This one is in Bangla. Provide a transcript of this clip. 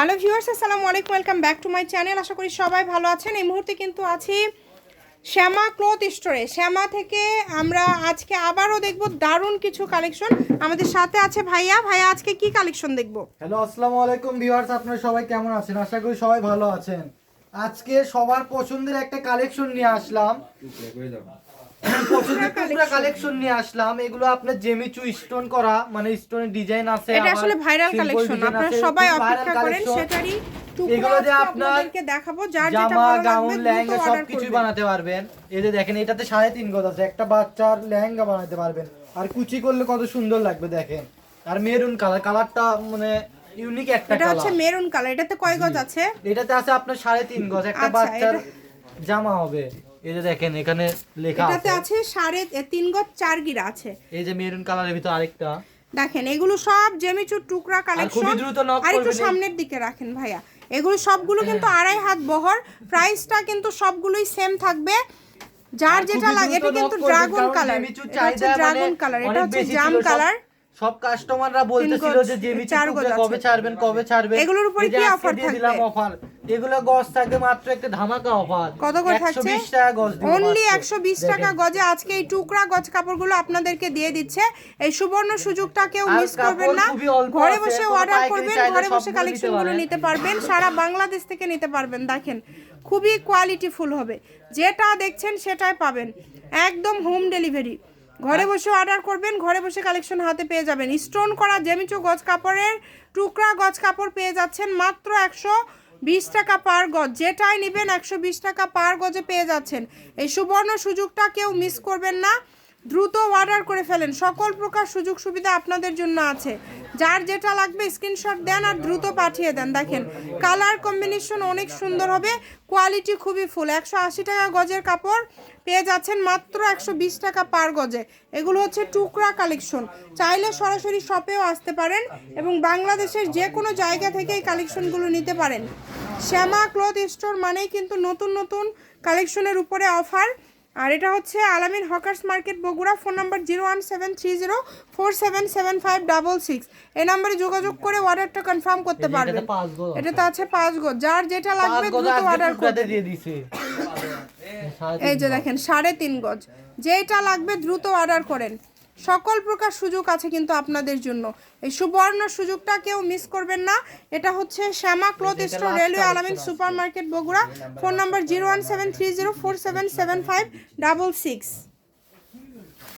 হ্যালো ভিউয়ার্স আসসালামু আলাইকুম welcome back to my channel. আশা করি সবাই ভালো আছেন। এই মুহূর্তে কিন্তু আছি শ্যামা ক্লথ স্টোরে। শ্যামা থেকে আমরা আজকে আবারও দেখব দারুণ কিছু কালেকশন। আমাদের সাথে আছে ভাইয়া। ভাইয়া আজকে কি কালেকশন দেখব? হ্যালো আসসালামু আলাইকুম ভিউয়ার্স। আপনারা সবাই কেমন আছেন? আশা করি সবাই ভালো আছেন। আজকে সবার পছন্দের একটা কালেকশন নিয়ে আসলাম। কালেকশন নিয়ে আসলাম। এগুলো আপনার জেমিচু স্টোন করা মানে স্টোনের ডিজাইন আছে এটা আসলে ভাইরাল কালেকশন আপনারা সবাই অপেক্ষা করেন সেটারই এগুলো দিয়ে আপনাদেরকে দেখাবো যার যেটা ভালো গাউন লেহেঙ্গা দ্রুত সব অর্ডার কিছুই করবেন। বানাতে পারবেন। এই যে দেখেন এটাতে সাড়ে তিন গজ আছে একটা বাচ্চার লেহেঙ্গা বানাতে পারবেন। আর কুচি করলে কত সুন্দর লাগবে দেখেন। আর মেরুন কালার কালারটা মানে ইউনিক একটা এটা হচ্ছে মেরুন কালার এটাতে কয় গজ আছে? এটাতে আছে আপনার সাড়ে তিন গজ একটা আচ্ছা, বাচ্চার জামা হবে। এই যে দেখেন এখানে লেখা এটাতে আছে। আছে সাড়ে তিন গজ চার গিরা আছে। এই যে মেরুন কালারের ভিতর আরেকটা। দেখেন এগুলো সব জেমিচুর টুকরা কালেকশন আর একটু সামনের দিকে রাখেন ভাইয়া। এগুলো সবগুলো কিন্তু আড়াই হাত বহর। প্রাইসটা কিন্তু সবগুলোই সেম থাকবে। যার যেটা লাগে এটা কিন্তু ড্রাগন কালার এটা মানে ড্রাগন কালার এটা হচ্ছে জাম সব- কালার সব কাস্টমাররা বলতেছিল যে আছে। কবে ছাড়বেন কবে ছাড়বেন। এগুলোর উপরে কি দিয়ে থাকবে? দিলাম অফার এগুলো গজ থাকবে মাত্র একটা ধামাকা অফার। কত করে থাকছে? 120 টাকা গজ অনলি মাত্র। একশো বিশ টাকা গজে আজকে এই টুকরা গজ কাপড়গুলো আপনাদেরকে দিয়ে দিচ্ছে। এই সুবর্ণ সুযোগটা কেউ মিস করবেন না। ঘরে বসে অর্ডার করবেন ঘরে বসে কালেকশনগুলো নিতে পারবেন সারা বাংলাদেশ থেকে নিতে পারবেন। দেখেন খুবই কোয়ালিটিফুল হবে। যেটা দেখছেন সেটাই পাবেন। একদম হোম ডেলিভারি ঘরে বসে অর্ডার করবেন ঘরে বসে কালেকশন হাতে পেয়ে যাবেন। স্টোন করা জেমিচো গজ কাপড়ের টুকরা গজ কাপড় পেয়ে যাচ্ছেন মাত্র একশো বিশ টাকা পার গজ। যেটাই নেবেন একশো বিশ টাকা পার গজে পেয়ে যাচ্ছেন। এই সুবর্ণ সুযোগটা কেউ মিস করবেন না। দ্রুত অর্ডার করে ফেলেন। সকল প্রকার সুযোগ সুবিধা আপনাদের জন্য আছে। যার যেটা লাগবে স্ক্রিনশট দেন আর দ্রুত পাঠিয়ে দেন। দেখেন, কালার কম্বিনেশন অনেক সুন্দর হবে, কোয়ালিটি খুবই ফুল। একশো আশি টাকা গজের কাপড়, পেয়ে যাচ্ছেন মাত্র একশো বিশ টাকা পার গজে। এগুলো হচ্ছে টুকরা কালেকশন। চাইলে সরাসরি শপেও আসতে পারেন এবং বাংলাদেশের যে কোনো জায়গা থেকে এই কালেকশনগুলো নিতে পারেন। শ্যামা ক্লথ স্টোর মানেই কিন্তু নতুন নতুন কালেকশনের উপরে অফার। আর এটা হচ্ছে Alamin hawkers market Bogura phone number zero one seven three zero four seven seven five double six. এই নাম্বারে যোগাযোগ করে অর্ডারটা কনফার্ম করতে পারবে এটা পারবেন। এটা তো আছে পাঁচ গো যার যেটা লাগবে দ্রুত অর্ডার করতে দিয়ে দিছে। এই যে দেখেন সাড়ে তিন গজ। যেটা লাগবে দ্রুত অর্ডার করেন। সকল প্রকার সুযোগ আছে কিন্তু আপনাদের জন্য। এই সুবর্ণ সুযোগটা কেউ মিস করবেন না। এটা হচ্ছে Shyama cloth store railway Alamin super market Bogura. Phone number zero one seven three zero four seven seven five double six